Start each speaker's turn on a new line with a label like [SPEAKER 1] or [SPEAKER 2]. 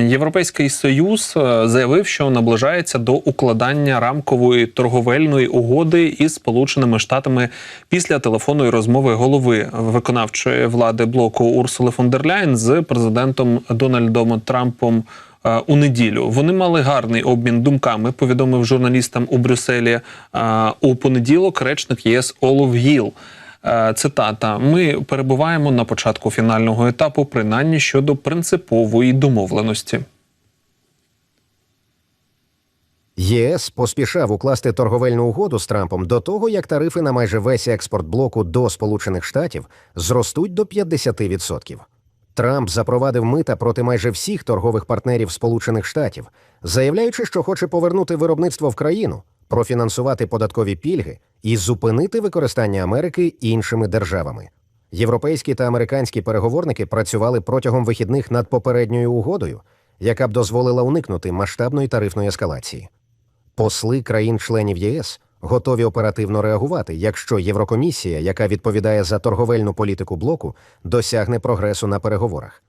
[SPEAKER 1] Європейський союз е, заявив, що наближається до укладання рамкової торговельної угоди із Сполученими Штатами після телефонної розмови голови виконавчої влади блоку Урсули фон дер Ляйн з президентом Дональдом Трампом. е, У неділю вони мали гарний обмін думками. Повідомив журналістам у Брюсселі е, у понеділок. Речник ЄС Олов Гіл. Е, Цитата: Ми перебуваємо на початку фінального етапу, принаймні щодо принципової домовленості.
[SPEAKER 2] ЄС поспішав укласти торговельну угоду з Трампом до того, як тарифи на майже весь експорт блоку до Сполучених Штатів зростуть до 50%. Трамп запровадив мита проти майже всіх торгових партнерів Сполучених Штатів, заявляючи, що хоче повернути виробництво в країну, профінансувати податкові пільги і зупинити використання Америки іншими державами. Європейські та американські переговорники працювали протягом вихідних над попередньою угодою, яка б дозволила уникнути масштабної тарифної ескалації. Посли країн-членів ЄС готові оперативно реагувати, якщо Єврокомісія, яка відповідає за торговельну політику блоку, досягне прогресу на переговорах.